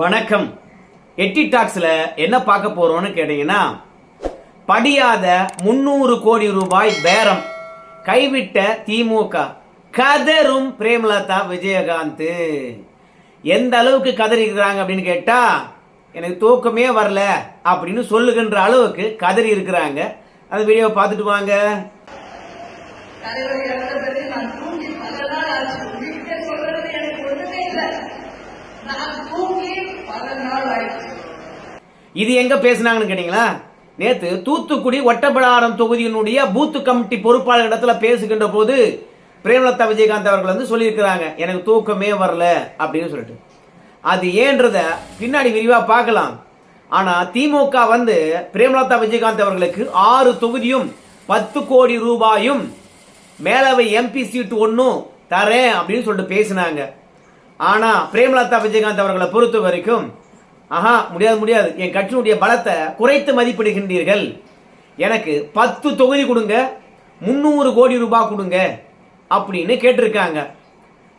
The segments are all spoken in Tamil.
வணக்கம். எட்டி டாக்ஸில் என்ன பார்க்க போகிறோன்னு கேட்டீங்கன்னா படியாத முந்நூறு கோடி ரூபாய் பேரம் கைவிட்ட திமுக. கதரும் பிரேமலதா விஜயகாந்த் எந்த அளவுக்கு கதறிக்கிறாங்க அப்படின்னு கேட்டால் எனக்கு தூக்கமே வரல அப்படின்னு சொல்லுகின்ற அளவுக்கு கதறி இருக்கிறாங்க அந்த வீடியோவை பார்த்துட்டு வாங்க தலைவர் இறந்த பிறகு நான் தூங்கி பல நாள் ஆச்சு வீட்டை சொல்றது எனக்கு ஒண்ணுமே இல்லை நான் தூங்கி பல நாள் ஆயிடுச்சு இது எங்க பேசுனாங்கன்னு கேட்டீங்களா? நேத்து தூத்துக்குடி ஒட்டப்படாரம் தொகுதியினுடைய பூத்து கமிட்டி பொறுப்பாளர் இடத்துல பேசுகின்ற போது பிரேமலதா விஜயகாந்த் அவர்கள் வந்து சொல்லியிருக்கிறாங்க எனக்கு தூக்கமே வரல அப்படின்னு சொல்லிட்டு. அது ஏன்றத பின்னாடி விரிவா பார்க்கலாம். ஆனா திமுக வந்து பிரேமலதா விஜயகாந்த் அவர்களுக்கு ஆறு தொகுதியும் பத்து கோடி ரூபாயும் மேலவை எம்பி சீட்டு ஒன்றும் தரேன் அப்படின்னு சொல்லிட்டு பேசினாங்க. ஆனா பிரேமலதா விஜயகாந்த் அவர்களை பொறுத்த வரைக்கும் ஆஹா முடியாது முடியாது. என் கட்சியினுடைய பலத்தை குறைத்து மதிப்பிடுகின்றீர்கள். எனக்கு பத்து தொகுதி கொடுங்க முந்நூறு கோடி ரூபாய் கொடுங்க அப்படின்னு கேட்டிருக்காங்க.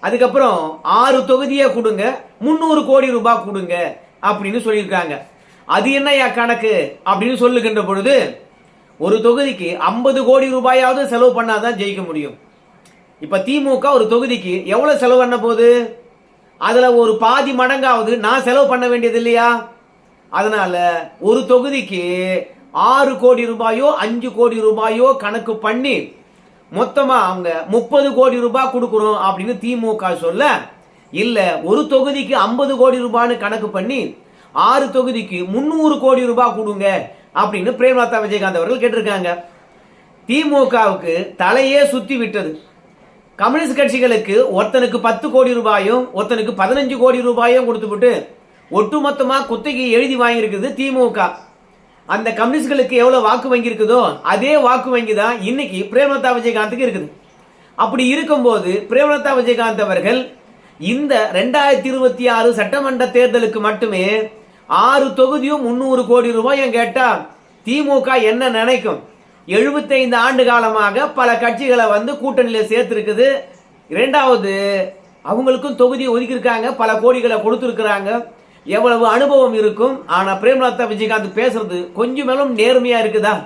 அதுக்கப்புறம் ஆறு தொகுதியை கொடுங்க முந்நூறு கோடி ரூபாய் கொடுங்க அப்படின்னு சொல்லியிருக்காங்க. அது என்னய்யா கணக்கு அப்படின்னு சொல்லுகின்ற பொழுது ஒரு தொகுதிக்கு ஐம்பது கோடி ரூபாயாவது செலவு பண்ணாதான் ஜெயிக்க முடியும். இப்போ திமுக ஒரு தொகுதிக்கு எவ்வளோ செலவு பண்ண போகுது? அதில் ஒரு பாதி மடங்காவது நான் செலவு பண்ண வேண்டியது இல்லையா? அதனால ஒரு தொகுதிக்கு ஆறு கோடி ரூபாயோ அஞ்சு கோடி ரூபாயோ கணக்கு பண்ணி மொத்தமா அவங்க முப்பது கோடி ரூபாய் கொடுக்குறோம் அப்படின்னு திமுக சொல்ல இல்ல ஒரு தொகுதிக்கு ஐம்பது கோடி ரூபான்னு கணக்கு பண்ணி ஆறு தொகுதிக்கு முன்னூறு கோடி ரூபாய் கொடுங்க அப்படின்னு பிரேமலதா விஜயகாந்த் அவர்கள் கேட்டிருக்காங்க. திமுகவுக்கு தலையே சுத்தி விட்டது. கம்யூனிஸ்ட் கட்சிகளுக்கு ஒருத்தனுக்கு பத்து கோடி ரூபாயும் ஒருத்தனுக்கு பதினஞ்சு கோடி ரூபாயும் கொடுத்துவிட்டு ஒட்டுமொத்தமாக குத்தகை எழுதி வாங்கியிருக்குது திமுக. அந்த கம்யூனிஸ்ட்களுக்கு எவ்வளோ வாக்கு வங்கி இருக்குதோ அதே வாக்கு வங்கி தான் இன்னைக்கு பிரேமலதா விஜயகாந்துக்கு இருக்குது. அப்படி இருக்கும்போது பிரேமலதா விஜயகாந்த் அவர்கள் இந்த ரெண்டாயிரத்தி இருபத்தி ஆறு சட்டமன்ற தேர்தலுக்கு மட்டுமே ஆறு தொகுதியும் முந்நூறு கோடி ரூபாய் கேட்டால் திமுக என்ன நினைக்கும்? எழுபத்தைந்து ஆண்டு காலமாக பல கட்சிகளை வந்து கூட்டணியில் சேர்த்துருக்குது. இரண்டாவது அவங்களுக்கும் தொகுதி ஒதுக்கியிருக்காங்க பல கோடிகளை கொடுத்துருக்குறாங்க. எவ்வளவு அனுபவம் இருக்கும். ஆனால் பிரேமலதா விஜயகாந்த் பேசுறது கொஞ்சம் மேலும் நேர்மையாக இருக்குதா?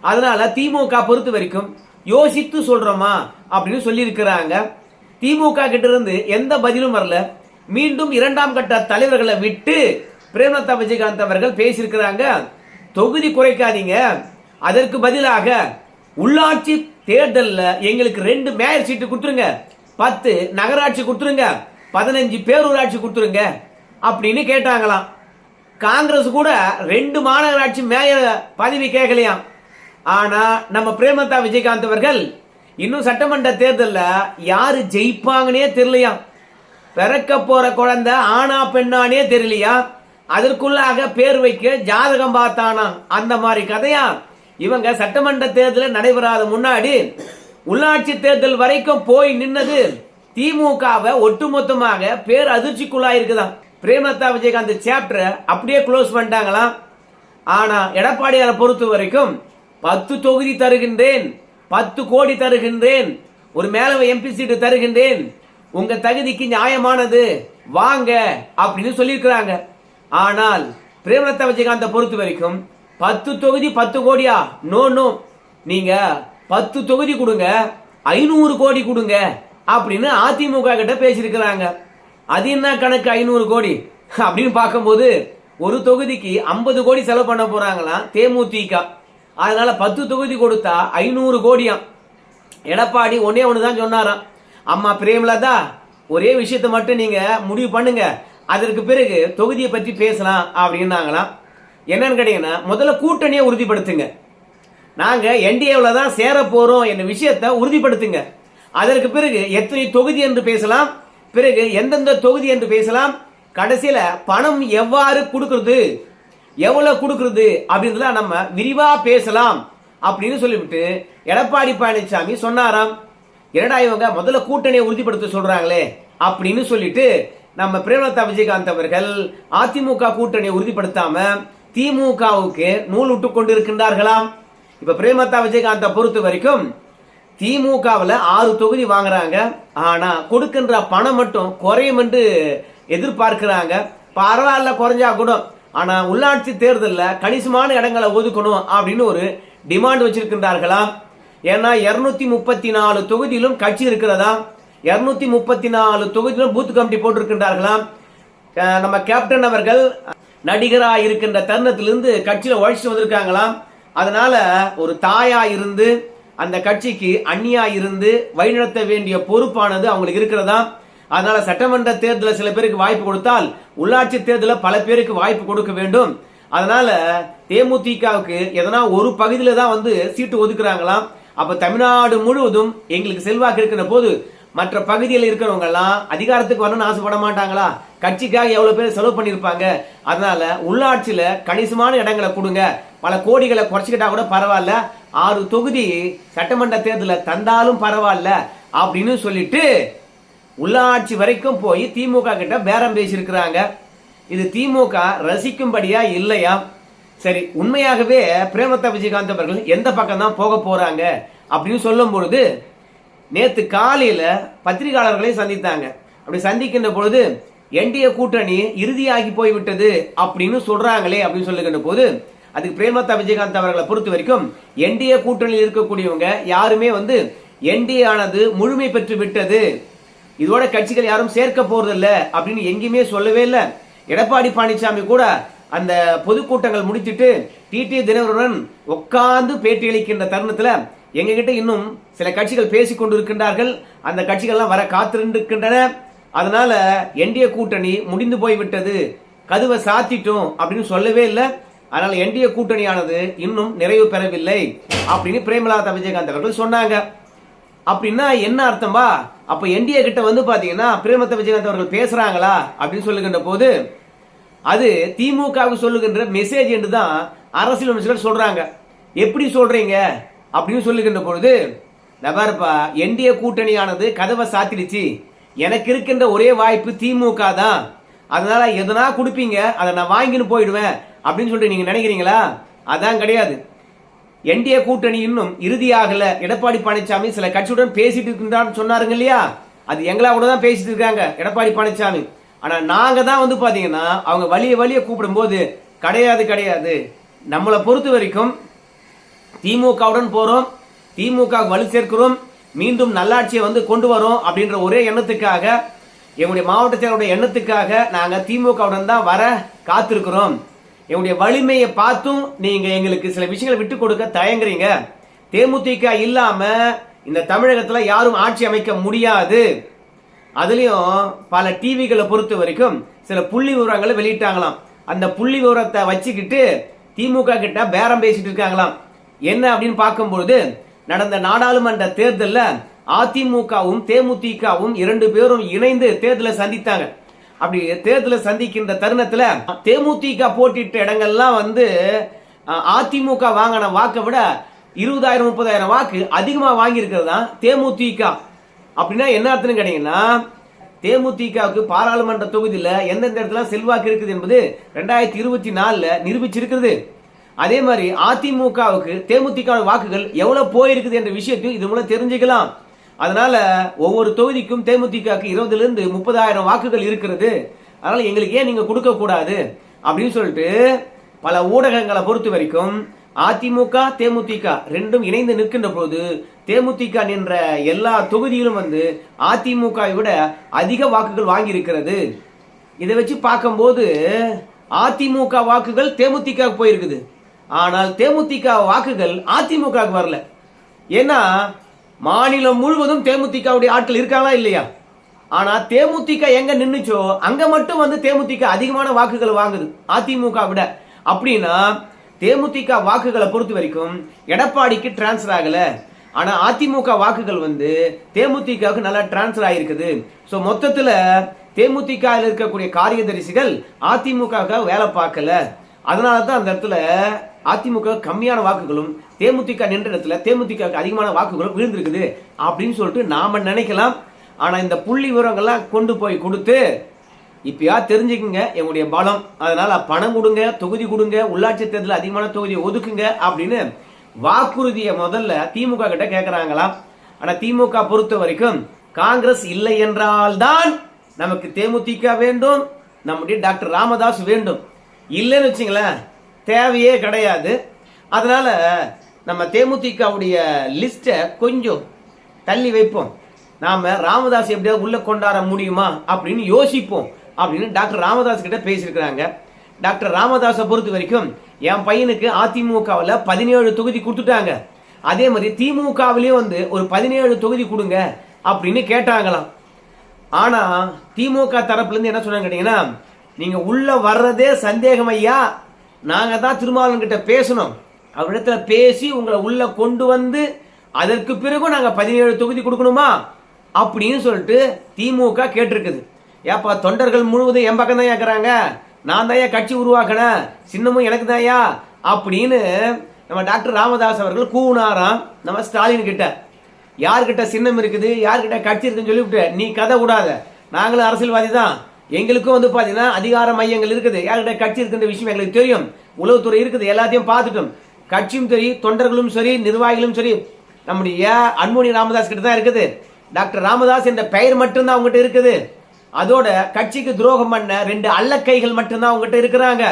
அதனால திமுக பொறுத்த வரைக்கும் யோசித்து சொல்கிறோமா அப்படின்னு சொல்லியிருக்கிறாங்க. திமுக கிட்ட இருந்து எந்த பதிலும் வரல. மீண்டும் இரண்டாம் கட்ட தலைவர்களை விட்டு பிரேமலதா விஜயகாந்த் அவர்கள் பேசியிருக்கிறாங்க. தொகுதி குறைக்காதீங்க. அதற்கு பதிலாக உள்ளாட்சி தேர்தலில் எங்களுக்கு ரெண்டு மேயர் சீட்டு கொடுத்துருங்க. பத்து நகராட்சி கொடுத்துருங்க. பதினஞ்சு பேரூராட்சி கொடுத்துருங்க அப்படின்னு கேட்டாங்களாம். காங்கிரஸ் கூட ரெண்டு மாநகராட்சி மேயர் பதவி கேட்கலையாம். ஆனா நம்ம பிரேமதா விஜயகாந்த் அவர்கள் இன்னும் சட்டமன்ற தேர்தலில் யாரு ஜெயிப்பாங்கன்னே தெரியலையாம். பிறக்க போற குழந்தை ஆனா பெண்ணானே தெரியலையா? அதற்குள்ளாக பேர் வைக்க ஜாதகம் பார்த்தானா அந்த மாதிரி கதையா? இவங்க சட்டமன்ற தேர்தல் நடைபெறாத முன்னாடி உள்ளாட்சி தேர்தல் வரைக்கும் போய் நின்னது திமுகவை ஒட்டுமொத்தமாக பேர் அதிர்ச்சிக்குள்ளாயிருக்குதான் பிரேமலதா விஜயகாந்த் சாப்டரை அப்படியே க்ளோஸ் பண்ணிட்டாங்களாம் ஆனா எடப்பாடியாரை பொறுத்த வரைக்கும் பத்து தொகுதி தருகின்றேன் பத்து கோடி தருகின்றேன் ஒரு மேலவை எம்பி சீட்டு தருகின்றேன் உங்க தகுதிக்கு நியாயமானது வாங்க அப்படின்னு சொல்லியிருக்கிறாங்க. ஆனால் பிரேமலதா விஜயகாந்தை பொறுத்த வரைக்கும் பத்து தொகுதி பத்து கோடியா? No no. நீங்க பத்து தொகுதி கொடுங்க ஐநூறு கோடி கொடுங்க அப்படின்னு அதிமுக கிட்ட பேசியிருக்கிறாங்க. அது என்ன கணக்கு ஐநூறு கோடி? அப்படின்னு பார்க்கும்போது ஒரு தொகுதிக்கு ஐம்பது கோடி செலவு பண்ண போறாங்களாம் தேமுதிக. அதனால பத்து தொகுதி கொடுத்தா ஐநூறு கோடியாம் எடப்பாடி ஒன்னே ஒன்று தான் சொன்னாராம். அம்மா பிரேமலதா ஒரே விஷயத்தை மட்டும் நீங்க முடிவு பண்ணுங்க. அதற்கு பிறகு தொகுதியை பற்றி பேசலாம் அப்படின்னாங்களாம். என்னன்னு கேட்டீங்கன்னா முதல்ல கூட்டணியை உறுதிப்படுத்துங்க. நாங்கள் என்டிஏவில் தான் சேர போகிறோம் என்ற விஷயத்தை உறுதிப்படுத்துங்க. அதற்கு பிறகு எத்தனை தொகுதி என்று பேசலாம்? பிறகு எந்தெந்த தொகுதி என்று பேசலாம்? கடைசியில் பணம் எவ்வாறு கொடுக்கறது? எவ்வளோ கொடுக்கறது? அப்படின்றத நம்ம விரிவாக பேசலாம் அப்படின்னு சொல்லிவிட்டு எடப்பாடி பழனிசாமி சொன்னாராம் என்னடா இவங்க முதல்ல கூட்டணியை உறுதிப்படுத்த சொல்கிறாங்களே அப்படின்னு சொல்லிட்டு நம்ம பிரேமலதா விஜயகாந்த் அவர்கள் அதிமுக கூட்டணியை உறுதிப்படுத்தாமல் திமுகவுக்கு நூல் விட்டு கொண்டிருக்கின்றார்களாம். இப்ப பிரேமதா விஜயகாந்தை பொறுத்த வரைக்கும் திமுகவில் ஆறு தொகுதி வாங்குறாங்க. ஆனா கொடுக்கின்ற பணம் மட்டும் குறையும் என்று எதிர்பார்க்கிறாங்க. பரவாயில்ல குறைஞ்சா கூட. ஆனா உள்ளாட்சி தேர்தலில் கணிசமான இடங்களை ஒதுக்கணும் அப்படின்னு ஒரு டிமாண்ட் வச்சிருக்கின்றார்களாம். ஏன்னா இருநூத்தி முப்பத்தி நாலு தொகுதியிலும் கட்சி இருக்கிறதா? இருநூத்தி முப்பத்தி நாலு தொகுதியிலும் பூத் கமிட்டி போட்டிருக்கின்றார்களாம். நம்ம கேப்டன் அவர்கள் நடிகராக இருக்கின்ற தருணத்திலிருந்து கட்சியில் உழைச்சிட்டு வந்திருக்காங்களாம். அதனால ஒரு தாயா இருந்து அந்த கட்சிக்கு அந்நியா இருந்து வழிநடத்த வேண்டிய பொறுப்பானது அவங்களுக்கு இருக்கிறதா? அதனால சட்டமன்ற தேர்தலில் சில பேருக்கு வாய்ப்பு கொடுத்தால் உள்ளாட்சி தேர்தலில் பல பேருக்கு வாய்ப்பு கொடுக்க வேண்டும். அதனால தேமுதிகவுக்கு எதனா ஒரு பகுதியில தான் வந்து சீட்டு ஒதுக்குறாங்களாம். அப்ப தமிழ்நாடு முழுவதும் எங்களுக்கு செல்வாக்கு இருக்கிற போது மற்ற பகுதியில் இருக்கிறவங்க எல்லாம் அதிகாரத்துக்கு வரணும்னு ஆசைப்பட மாட்டாங்களா? கட்சிக்காக எவ்வளவு பேர் செலவு பண்ணியிருப்பாங்க அதனால உள்ளாட்சியில கணிசமான இடங்களை கொடுங்க. பல கோடிகளை குறைச்சிக்கிட்டா கூட பரவாயில்ல. ஆறு தொகுதி சட்டமன்ற தேர்தலில் தந்தாலும் பரவாயில்ல அப்படின்னு சொல்லிட்டு உள்ளாட்சி வரைக்கும் போய் திமுக கிட்ட பேரம் பேசியிருக்கிறாங்க. இது திமுக ரசிக்கும்படியா இல்லையா? சரி உண்மையாகவே பிரேமதா விஜயகாந்த் அவர்கள் எந்த பக்கம் தான் போக போறாங்க அப்படின்னு சொல்லும் பொழுது நேற்று காலையில் பத்திரிகையாளர்களை சந்தித்தாங்க. அப்படி சந்திக்கின்ற பொழுது என்டிஏ கூட்டணி இறுதியாகி போய்விட்டது அப்படின்னு சொல்றாங்களே அப்படின்னு சொல்லுகின்ற போது அதுக்கு பிரேமலதா விஜயகாந்த் அவர்களை பொறுத்த வரைக்கும் என்டிஏ கூட்டணியில் இருக்கக்கூடியவங்க யாருமே வந்து என்டிஏ ஆனது முழுமை பெற்று விட்டது. இதோட கட்சிகள் யாரும் சேர்க்க போறதில்ல அப்படின்னு எங்கேயுமே சொல்லவே இல்லை. எடப்பாடி பழனிசாமி கூட அந்த பொதுக்கூட்டங்கள் முடிச்சிட்டு டிடி தினகருடன் உட்கார்ந்து பேட்டியளிக்கின்ற தருணத்துல எங்ககிட்ட இன்னும் சில கட்சிகள் பேசிக் கொண்டிருக்கின்றார்கள் அந்த கட்சிகள்லாம் வர காத்திருக்கின்றன அதனால என்டிஏ கூட்டணி முடிந்து போய்விட்டது. கதுவை சாத்திட்டோம் அப்படின்னு சொல்லவே இல்லை. அதனால என்டிஏ கூட்டணியானது இன்னும் நிறைவு பெறவில்லை அப்படின்னு பிரேமலதா விஜயகாந்த் அவர்கள் சொன்னாங்க. அப்படின்னா என்ன அர்த்தம்பா? அப்ப என்டிஏ கிட்ட வந்து பாத்தீங்கன்னா பிரேமத்த விஜயகாந்த் அவர்கள் பேசுறாங்களா அப்படின்னு சொல்லுகின்ற போது அது திமுகவுக்கு சொல்லுகின்ற மெசேஜ் என்று தான் அரசியல் அமைச்சர்கள் சொல்றாங்க. எப்படி சொல்றீங்க? அப்படின்னு சொல்லுகின்ற பொழுது நபர்ப்பா என்டிஏ கூட்டணியானது கதவை சாத்திடுச்சு. எனக்கு இருக்கின்ற ஒரே வாய்ப்பு திமுக தான். அதனால எதனா கொடுப்பீங்க அதை நான் வாங்கின்னு போயிடுவேன் அப்படின்னு சொல்லிட்டு நீங்க நினைக்கிறீங்களா? அதான் கிடையாது. என்டிஏ கூட்டணி இன்னும் இறுதியாகல. எடப்பாடி பழனிசாமி சில கட்சியுடன் பேசிட்டு இருக்கின்றான்னு சொன்னாருங்க இல்லையா? அது எங்களா கூட தான் பேசிட்டு இருக்காங்க எடப்பாடி பழனிசாமி. ஆனா நாங்க தான் வந்து பாத்தீங்கன்னா அவங்க வழிய வழிய கூப்பிடும் போது கிடையாது கிடையாது. நம்மளை பொறுத்த வரைக்கும் திமுகவுடன் போறோம் திமுக வலு சேர்க்கிறோம் மீண்டும் நல்லாட்சியை வந்து கொண்டு வரோம் அப்படின்ற ஒரே எண்ணத்துக்காக எங்களுடைய மாவட்ட செயலருடைய எண்ணத்துக்காக நாங்கள் திமுகவுடன் தான் வர காத்திருக்கிறோம். எங்களுடைய வலிமையை பார்த்தும் நீங்கள் எங்களுக்கு சில விஷயங்களை விட்டு கொடுக்க தயங்குறீங்க. தேமுதிக இல்லாமல் இந்த தமிழகத்தில் யாரும் ஆட்சி அமைக்க முடியாது. அதுலேயும் பல டிவிகளை பொறுத்த வரைக்கும் சில புள்ளி விவரங்களை வெளியிட்டாங்களாம். அந்த புள்ளி விவரத்தை வச்சுக்கிட்டு திமுக கிட்ட பேரம் பேசிட்டு இருக்காங்களாம். என்ன அப்படின்னு பார்க்கும்பொழுது நடந்த நாடாளுமன்ற தேர்தலில் அதிமுகவும் தேமுதிகவும் இரண்டு பேரும் இணைந்து தேர்தலை சந்தித்தாங்க. அப்படி தேர்தலை சந்திக்கின்ற தருணத்துல தேமுதிக போட்டிட்ட இடங்கள்லாம் வந்து அதிமுக வாங்கின வாக்கை விட இருபதாயிரம் முப்பதாயிரம் வாக்கு அதிகமாக வாங்கியிருக்கிறது தான் தேமுதிக. அப்படின்னா என்ன அர்த்தம்னு கேட்டீங்கன்னா தேமுதிகவுக்கு பாராளுமன்ற தொகுதியில் எந்தெந்த இடத்துல செல்வாக்கு இருக்குது என்பது ரெண்டாயிரத்தி இருபத்தி நாலில் நிரூபிச்சிருக்கிறது. அதே மாதிரி அதிமுகவுக்கு தேமுதிக வாக்குகள் எவ்வளவு போயிருக்குது என்ற விஷயத்தையும் இது மூலம் தெரிஞ்சுக்கலாம். அதனால ஒவ்வொரு தொகுதிக்கும் தேமுதிகவுக்கு இருபதுல இருந்து முப்பதாயிரம் வாக்குகள் இருக்கிறது. அதனால எங்களுக்கு ஏன் நீங்க கொடுக்க கூடாது? அப்படின்னு சொல்லிட்டு பல ஊடகங்களை பொறுத்த வரைக்கும் அதிமுக தேமுதிக ரெண்டும் இணைந்து நிற்கின்ற போது தேமுதிக நின்ற எல்லா தொகுதியிலும் வந்து அதிமுகவை விட அதிக வாக்குகள் வாங்கி இருக்கிறது இதை வச்சு பார்க்கும்போது அதிமுக வாக்குகள் தேமுதிக போயிருக்குது. ஆனால் தேமுதிக வாக்குகள் அதிமுகவுக்கு வரல. ஏன்னா மாநிலம் முழுவதும் தேமுதிகவுடைய ஆட்கள் இருக்காங்களா இல்லையா? ஆனா தேமுதிக எங்க நின்றுச்சோ அங்க மட்டும் வந்து தேமுதிக அதிகமான வாக்குகள் வாங்குது அதிமுக விட. அப்படின்னா தேமுதிக வாக்குகளை பொறுத்த வரைக்கும் எடப்பாடிக்கு டிரான்ஸ்ஃபர் ஆகல. ஆனா அதிமுக வாக்குகள் வந்து தேமுதிகவுக்கு நல்லா டிரான்ஸ்ஃபர் ஆயிருக்குது. ஸோ மொத்தத்துல தேமுதிக இருக்கக்கூடிய காரியதரிசிகள் அதிமுக வேலை பார்க்கல. அதனால தான் அந்த இடத்துல அதிமுக கம்மியான வாக்குகளும் தேமுதிக நின்ற இடத்துல தேமுதிக அதிகமான வாக்குகளும் விழுந்திருக்குது அப்படின்னு சொல்லிட்டு நாம நினைக்கலாம். ஆனால் இந்த புள்ளி விவரங்கள்லாம் கொண்டு போய் கொடுத்து இப்பயா தெரிஞ்சுக்குங்க எங்களுடைய பலம். அதனால பணம் கொடுங்க தொகுதி கொடுங்க உள்ளாட்சி தேர்தலில் அதிகமான தொகுதியை ஒதுக்குங்க அப்படின்னு வாக்குறுதியை முதல்ல திமுக கிட்ட கேட்கறாங்களாம் ஆனா திமுக பொறுத்த வரைக்கும் காங்கிரஸ் இல்லை என்றால்தான் நமக்கு தேமுதிக வேண்டும் நம்முடைய டாக்டர் ராமதாஸ் வேண்டும். இல்லைன்னு வச்சுங்களேன் தேவையே கிடையாது. அதனால் நம்ம தேமுதிகவுடைய லிஸ்ட்டை கொஞ்சம் தள்ளி வைப்போம். நாம் ராமதாஸ் எப்படியாவது உள்ளே கொண்டாட முடியுமா அப்படின்னு யோசிப்போம் அப்படின்னு டாக்டர் ராமதாஸ் கிட்ட பேசியிருக்கிறாங்க. டாக்டர் ராமதாஸை பொறுத்த வரைக்கும் என் பையனுக்கு அதிமுகவில் பதினேழு தொகுதி கொடுத்துட்டாங்க. அதே மாதிரி திமுகவிலையும் வந்து ஒரு பதினேழு தொகுதி கொடுங்க அப்படின்னு கேட்டாங்களாம். ஆனால் திமுக தரப்புலேருந்து என்ன சொன்னாங்க கேட்டிங்கன்னா நீங்க உள்ள வர்றதே சந்தேகம் ஐயா. நாங்க தான் திருமாவளவன்கிட்ட பேசணும். அவரிடத்துல பேசி உங்களை உள்ள கொண்டு வந்து அதற்கு பிறகு நாங்க பதினேழு தொகுதி கொடுக்கணுமா? அப்படின்னு சொல்லிட்டு திமுக கேட்டிருக்குது. ஏப்பா தொண்டர்கள் முழுவதும் என் பக்கம் தான் இருக்கிறாங்க. நான் தான் கட்சி உருவாக்கினேன் சின்னமும் எனக்கு தான்யா அப்படின்னு நம்ம டாக்டர் ராமதாஸ் அவர்கள் கூவுனாராம் நம்ம ஸ்டாலின் கிட்ட. யார்கிட்ட சின்னம் இருக்குது? யார்கிட்ட கட்சி இருக்குன்னு சொல்லிவிட்டு நீ கதை விடாத. நாங்களும் அரசியல்வாதி தான் எங்களுக்கும் வந்து பார்த்தீங்கன்னா அதிகார மையங்கள் இருக்குது. யார்கிட்ட கட்சி இருக்குன்ற விஷயம் எங்களுக்கு தெரியும். உளவுத்துறை இருக்குது எல்லாத்தையும் பார்த்துட்டோம். கட்சியும் சரி தொண்டர்களும் சரி நிர்வாகிகளும் சரி நம்முடைய அன்புமணி ராமதாஸ் கிட்ட தான் இருக்குது. டாக்டர் ராமதாஸ் என்ற பெயர் மட்டும்தான் அவங்ககிட்ட இருக்குது. அதோட கட்சிக்கு துரோகம் பண்ண ரெண்டு அல்லக்கைகள் மட்டும்தான் அவங்ககிட்ட இருக்கிறாங்க.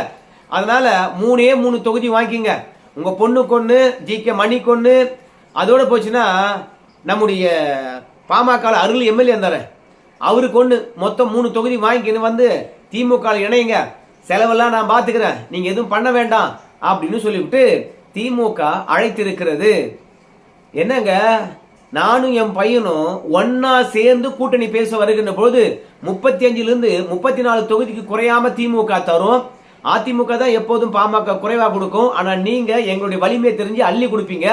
அதனால மூணே மூணு தொகுதி வாங்கிங்க உங்க பொண்ணு கொண்டு ஜி கே மணி கொண்டு அதோட போச்சுன்னா நம்முடைய பாமக அருள் எம்எல்ஏ இருந்தாரு. அவருக்கு ஒன்று மொத்தம் மூணு தொகுதி வாங்கிக்கின்னு வந்து திமுக இணைங்க. செலவெல்லாம் நான் பார்த்துக்கிறேன் நீங்கள் எதுவும் பண்ண வேண்டாம் அப்படின்னு சொல்லிவிட்டு திமுக அழைத்திருக்கிறது. என்னங்க? நானும் என் பையனும் ஒன்னா சேர்ந்து கூட்டணி பேச வருகின்ற பொழுது முப்பத்தி அஞ்சுலேருந்து முப்பத்தி நாலு தொகுதிக்கு குறையாம திமுக தரும். அதிமுக தான் எப்போதும் பாமக குறைவாக கொடுக்கும். ஆனால் நீங்க எங்களுடைய வலிமையை தெரிஞ்சு அள்ளி கொடுப்பீங்க.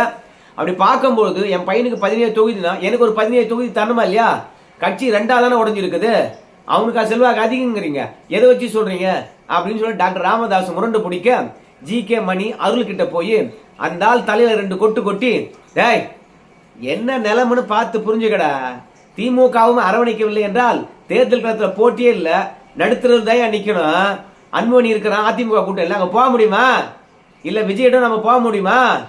அப்படி பார்க்கும்பொழுது என் பையனுக்கு பதினேழு தொகுதினா எனக்கு ஒரு பதினேழு தொகுதி தரணுமா இல்லையா? கட்சி ரெண்டா தானே உடஞ்சிருக்குது? அவனுக்கு செல்வாக்கு அதிகங்கிறீங்க. எதை வச்சு சொல்றீங்க? அப்படின்னு சொல்லி டாக்டர் ராமதாஸ் முரண்டு பிடிக்க ஜி கே மணி அருள் கிட்ட போய் அந்த ஆள் தலையில ரெண்டு கொட்டு கொட்டி டேய் என்ன நிலமனு பார்த்து புரிஞ்சுக்கடா. திமுகவும் அரவணைக்கவில்லை என்றால் தேர்தல் காலத்தில் போட்டியே இல்லை. நடுத்தரவு தான் நிற்கணும் அன்பணி இருக்கிறான் அதிமுக கூட்டம் இல்லை. அங்கே போக முடியுமா? இல்லை விஜயிடம் நம்ம போக முடியுமா?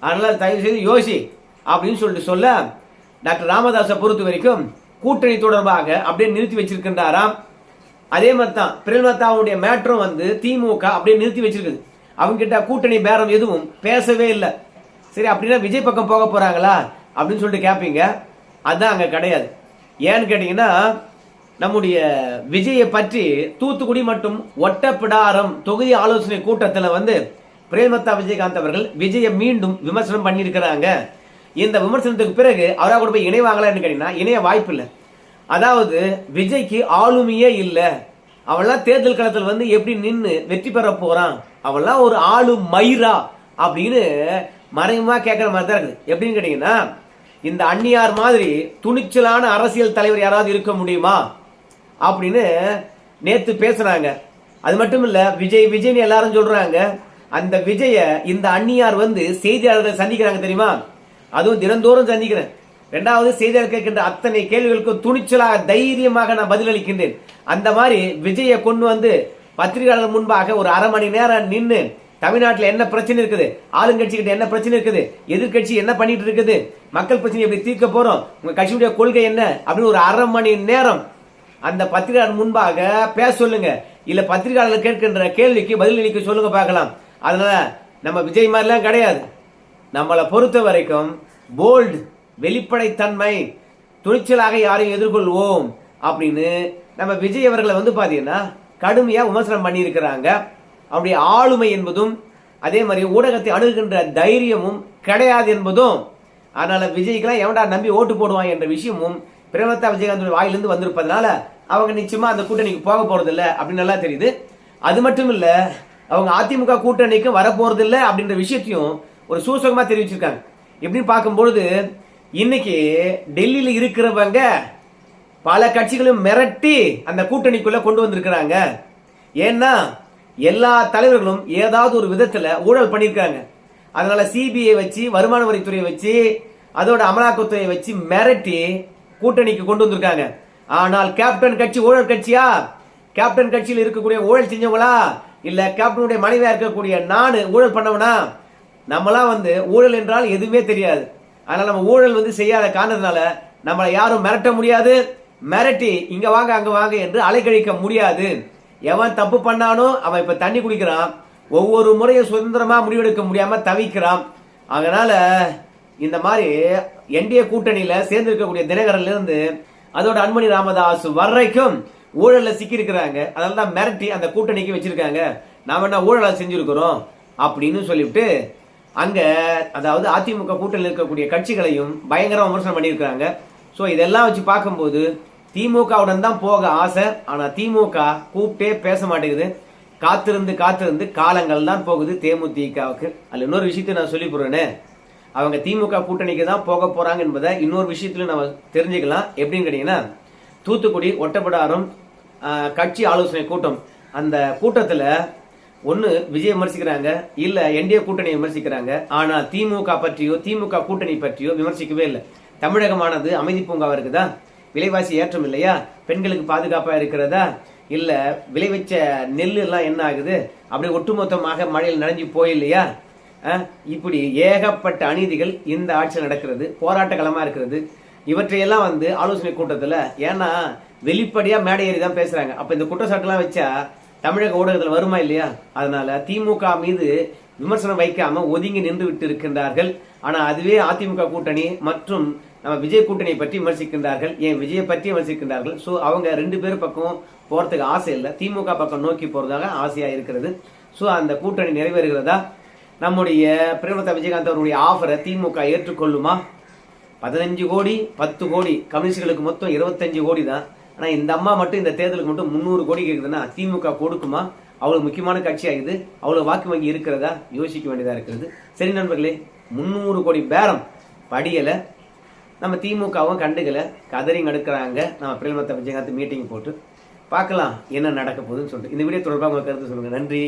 அதனால் தயவு செய்து யோசி. அப்படின்னு சொல்லிட்டு சொல்ல டாக்டர் ராமதாஸை பொறுத்த வரைக்கும் கூட்டணி தொடர்பாக அப்படியே நிறுத்தி வச்சிருக்கின்றாராம். அதே மாதிரி தான் பிரேமலதாவுடைய மேட்ரும் வந்து திமுக அப்படியே நிறுத்தி வச்சிருக்குது. அவங்க கிட்ட கூட்டணி பேரம் எதுவும் பேசவே இல்லை. சரி அப்படின்னா விஜய் பக்கம் போக போறாங்களா? அப்படின்னு சொல்லிட்டு கேட்பீங்க அதுதான் அங்கே கிடையாது. ஏன்னு கேட்டீங்கன்னா நம்முடைய விஜயை பற்றி தூத்துக்குடி மற்றும் ஒட்டப்பிடாரம் தொகுதி ஆலோசனை கூட்டத்தில் வந்து பிரேமதா விஜயகாந்த் அவர்கள் விஜயை மீண்டும் விமர்சனம் பண்ணியிருக்கிறாங்க. இந்த விமர்சனத்துக்கு பிறகு அவராக கூட போய் இணைவாங்களான்னு கேட்டீங்கன்னா இணைய வாய்ப்பு இல்லை அதாவது விஜய்க்கு ஆளுமையே இல்லை. அவெல்லாம் தேர்தல் களத்தில் வந்து எப்படி நின்று வெற்றி பெற போகிறான் அவெல்லாம் ஒரு ஆளு மயிரா அப்படின்னு மறைமுகமா கேட்குற மாதிரி தான் இருக்குது. எப்படின்னு கேட்டிங்கன்னா இந்த அந்நியார் மாதிரி துணிச்சலான அரசியல் தலைவர் யாராவது இருக்க முடியுமா? அப்படின்னு நேற்று பேசுகிறாங்க அது மட்டும் இல்லை விஜய் விஜய்னு எல்லாரும் சொல்கிறாங்க அந்த விஜய இந்த அந்நியார் வந்து செய்தியாளர்களை சந்திக்கிறாங்க தெரியுமா? அதுவும் தினந்தோறும் சந்திக்கிறேன். ரெண்டாவது செய்தியாளர் கேட்கின்ற அத்தனை கேள்விகளுக்கும் துணிச்சலாக தைரியமாக நான் பதிலளிக்கின்றேன். அந்த மாதிரி விஜயை கொண்டு வந்து பத்திரிகையாளர் முன்பாக ஒரு அரை மணி நேரம் நின்று தமிழ்நாட்டில் என்ன பிரச்சனை இருக்குது? ஆளுங்கட்சி கிட்ட என்ன பிரச்சனை இருக்குது? எதிர்க்கட்சி என்ன பண்ணிட்டு இருக்குது? மக்கள் பிரச்சனை எப்படி தீர்க்க போறோம்? உங்க கட்சியுடைய கொள்கை என்ன? அப்படின்னு ஒரு அரை மணி நேரம் அந்த பத்திரிகையாளர் முன்பாக பேச சொல்லுங்க. இல்ல பத்திரிகையாளர் கேட்கின்ற கேள்விக்கு பதிலளிக்க சொல்லுங்க பார்க்கலாம். அதனால நம்ம விஜய் மாதிரிலாம் கிடையாது. நம்மளை பொறுத்த வரைக்கும் போல்டு வெளிப்படைத்தன்மை துணிச்சலாக யாரையும் எதிர்கொள்வோம் அப்படின்னு நம்ம விஜய் அவர்களை வந்து பார்த்தீங்கன்னா கடுமையாக விமர்சனம் பண்ணியிருக்கிறாங்க. அவருடைய ஆளுமை என்பதும் அதே மாதிரி ஊடகத்தை அணுகுகின்ற தைரியமும் கிடையாது என்பதும் அதனால் விஜய்க்கெல்லாம் எவன்டா நம்பி ஓட்டு போடுவான் என்ற விஷயமும் பிரேமதா விஜயகாந்தோட வாயிலிருந்து வந்திருப்பதனால அவங்க நிச்சயமாக அந்த கூட்டணிக்கு போக போகிறது இல்லை அப்படின்னு நல்லா தெரியுது. அது மட்டும் இல்லை அவங்க அதிமுக கூட்டணிக்கும் வரப்போறதில்லை அப்படின்ற விஷயத்தையும் ஒரு சூசகமாக தெரிவிச்சிருக்காங்க. எப்படின்னு பார்க்கும்பொழுது இன்னைக்கு டெல்லியில் இருக்கிறவங்க பல கட்சிகளும் மிரட்டி அந்த கூட்டணிக்குள்ள கொண்டு வந்திருக்கிறாங்க. ஏன்னா எல்லா தலைவர்களும் ஏதாவது ஒரு விதத்தில் ஊழல் பண்ணியிருக்காங்க. அதனால சிபிஐ வச்சு வருமான வரித்துறையை வச்சு அதோட அமலாக்கத்துறையை வச்சு மிரட்டி கூட்டணிக்கு கொண்டு வந்திருக்காங்க. ஆனால் கேப்டன் கட்சி ஊழல் கட்சியா? கேப்டன் கட்சியில் இருக்கக்கூடிய ஊழல் செஞ்சவங்களா? இல்ல கேப்டனுடைய மனைவியா இருக்கக்கூடிய நான் ஊழல் பண்ணவனா? நம்மளாம் வந்து ஊழல் என்றால் எதுவுமே தெரியாது. அதனால் நம்ம ஊழல் வந்து செய்யாத காரணத்தினால நம்மளை யாரும் மிரட்ட முடியாது. மிரட்டி இங்கே வாங்க அங்கே வாங்க என்று அலைக்கழிக்க முடியாது. எவன் தப்பு பண்ணானோ அவன் இப்போ தண்ணி குடிக்கிறான். ஒவ்வொரு முறையும் சுதந்திரமாக முடிவெடுக்க முடியாமல் தவிக்கிறான். அதனால் இந்த மாதிரி என்டிஏ கூட்டணியில் சேர்ந்து இருக்கக்கூடிய அதோட அன்பணி ராமதாஸ் வரைக்கும் ஊழலில் சிக்கியிருக்கிறாங்க. அதனால தான் மிரட்டி அந்த கூட்டணிக்கு வச்சுருக்காங்க. நாம் என்ன ஊழலை செஞ்சுருக்கிறோம்? அப்படின்னு சொல்லிவிட்டு அங்க அதாவது அதிமுக கூட்டணியில் இருக்கக்கூடிய கட்சிகளையும் பயங்கர விமர்சனம் பண்ணியிருக்காங்க ஸோ இதெல்லாம் வச்சு பார்க்கும்போது திமுகவுடன் தான் போக ஆசை. ஆனால் திமுக கூப்பிட்டே பேச மாட்டேங்குது. காத்திருந்து காத்திருந்து காலங்கள் தான் போகுது தேமுதிகவுக்கு. அதில் இன்னொரு விஷயத்தை நான் சொல்லி போறேனே. அவங்க திமுக கூட்டணிக்கு தான் போக போகிறாங்க என்பதை இன்னொரு விஷயத்துல நம்ம தெரிஞ்சுக்கலாம். எப்படின்னு கேட்டிங்கன்னா தூத்துக்குடி ஒட்டப்படாரம் கட்சி ஆலோசனை கூட்டம். அந்த கூட்டத்தில் ஒன்று விஜய் விமர்சிக்கிறாங்க இல்லை என்டிஏ கூட்டணியை விமர்சிக்கிறாங்க ஆனால் திமுக பற்றியோ திமுக கூட்டணி பற்றியோ விமர்சிக்கவே இல்லை. தமிழகமானது அமைதி பூங்காவாக இருக்குதா? விலைவாசி ஏற்றம் இல்லையா? பெண்களுக்கு பாதுகாப்பாக இருக்கிறதா? இல்லை விளைவிச்ச நெல் எல்லாம் என்ன ஆகுது? அப்படி ஒட்டுமொத்தமாக மழையில் நனைஞ்சு போயில்லையா? இப்படி ஏகப்பட்ட அநீதிகள் இந்த ஆட்சியில் நடக்கிறது போராட்ட இருக்கிறது. இவற்றையெல்லாம் வந்து ஆலோசனை கூட்டத்தில் ஏன்னா வெளிப்படையாக மேடை ஏறி தான் பேசுகிறாங்க அப்போ இந்த குற்றச்சாட்டுலாம் வச்சா தமிழக ஊடகத்தில் வருமா இல்லையா? அதனால திமுக மீது விமர்சனம் வைக்காம ஒதுங்கி நின்று விட்டு இருக்கின்றார்கள் ஆனா அதுவே அதிமுக கூட்டணி மற்றும் நம்ம விஜய் கூட்டணி பற்றி விமர்சிக்கின்றார்கள். ஏன் விஜயை பற்றி விமர்சிக்கின்றார்கள்? ஸோ அவங்க ரெண்டு பேர் பக்கம் போறதுக்கு ஆசை இல்லை. திமுக பக்கம் நோக்கி போறதாக ஆசையா இருக்கிறது. ஸோ அந்த கூட்டணி நிறைவேறுகிறதா? நம்முடைய பிரேமலதா விஜயகாந்த் அவருடைய ஆஃபரை திமுக ஏற்றுக்கொள்ளுமா? பதினஞ்சு கோடி பத்து கோடி. கம்யூனிஸ்டுகளுக்கு மொத்தம் இருபத்தஞ்சு கோடி தான். ஆனால் இந்த அம்மா மட்டும் இந்த தேர்தலுக்கு மட்டும் முந்நூறு கோடி கேட்குதுன்னா திமுக கொடுக்குமா அவ்வளோ முக்கியமான கட்சி ஆகுது அவ்வளோ வாக்கு வங்கி இருக்கிறதா? யோசிக்க வேண்டியதாக இருக்கிறது. சரி நண்பர்களே முந்நூறு கோடி பேரம் படியலை. நம்ம திமுகவும் கண்டுகளை கதறி நடக்கிறாங்க. நம்ம பிரேமத்தை விஜயகாந்த் மீட்டிங் போட்டு. பார்க்கலாம் என்ன நடக்க போகுதுன்னு சொல்லிட்டு. இந்த வீடியோ தொடர்பாக உங்களுக்கு கருத்து சொல்லுங்கள். நன்றி.